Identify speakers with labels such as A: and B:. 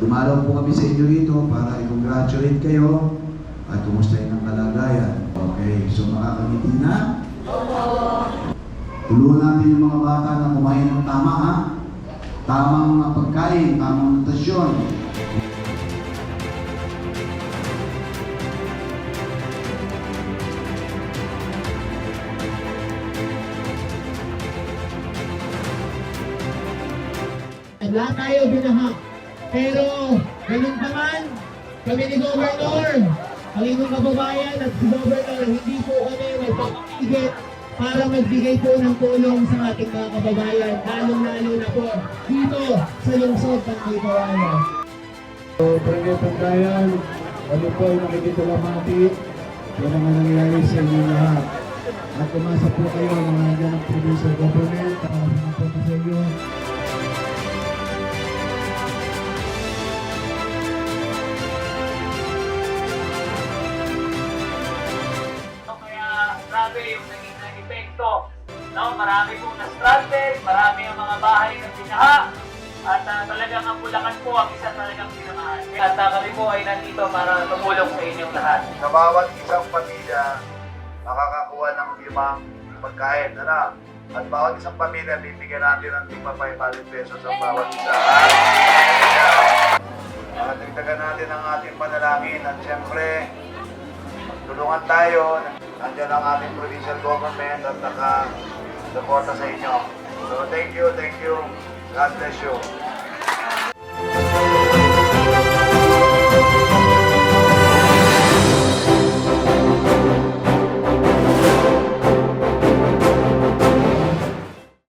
A: Dumalaw po kami sa inyo rito para i-congratulate kayo at kumustahin ang kalagayan. Okay, so makakangiti na? Tulungan natin yung mga bata na kumain ng tama ha. Tamang mga pagkain, tamang nutasyon.
B: Lahat tayo binaha. Pero, ganun pa man, kami ni Governor, ang inyong kababayan at si Governor, hindi po kami magpapakigit para magbigay po ng tulong sa ating mga kababayan, lalong-lalo na po dito sa lungsod ng Ligawayan.
C: So, Premier Pagkayan, ano po ay nakikita lamati, yan ang nangyayari sa inyo lahat. At kumasa po kayo mga dyan ng provincial government,
D: yung naging na epekto. No, marami pong na-stranded, marami ang mga bahay na binaha. At ah, talagang ang Bulacan po ang isa talagang pinamahan. At uh, kami po ay nandito para tumulong sa inyong lahat.
E: sa bawat isang pamilya makakakuha ng limang pagkain. Ano? At bawat isang pamilya, bibigyan natin ng tigpa 500 pesos ang bawat isa. At dagdagan natin ang ating panalangin at siyempre, tulungan tayo. Nandiyan ang ating provincial government at naka-suporta sa inyo. So thank you, thank you. God bless you.